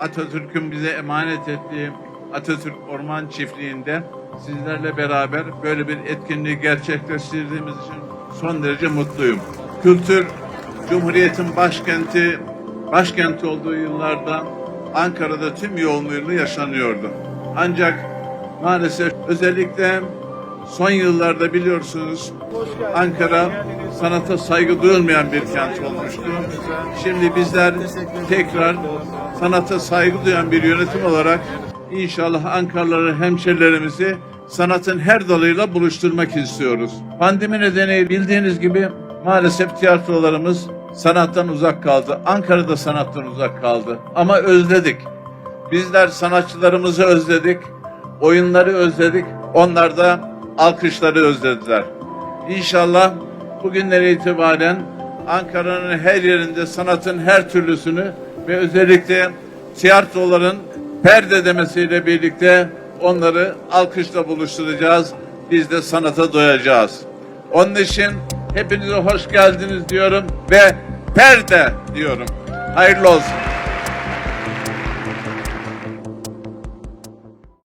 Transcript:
Atatürk'ün bize emanet ettiği Atatürk Orman Çiftliği'nde sizlerle beraber böyle bir etkinliği gerçekleştirdiğimiz için son derece mutluyum. Kültür Cumhuriyet'in başkenti başkenti olduğu yıllarda Ankara'da tüm yoğunluğuyla yaşanıyordu. Ancak maalesef özellikle son yıllarda biliyorsunuz Ankara sanata saygı duyulmayan bir kent olmuştu. Şimdi bizler tekrar sanata saygı duyan bir yönetim olarak inşallah Ankaralı hemşerilerimizi sanatın her dalıyla buluşturmak istiyoruz. Pandemi nedeniyle bildiğiniz gibi maalesef tiyatrolarımız sanattan uzak kaldı. Ankara'da sanattan uzak kaldı. Ama özledik. Bizler sanatçılarımızı özledik. Oyunları özledik. Onlar da alkışları özlediler. İnşallah bugünlere itibaren Ankara'nın her yerinde sanatın her türlüsünü ve özellikle tiyatroların perde demesiyle birlikte onları alkışla buluşturacağız. Biz de sanata doyacağız. Onun için hepinize hoş geldiniz diyorum ve perde diyorum. Hayırlı olsun.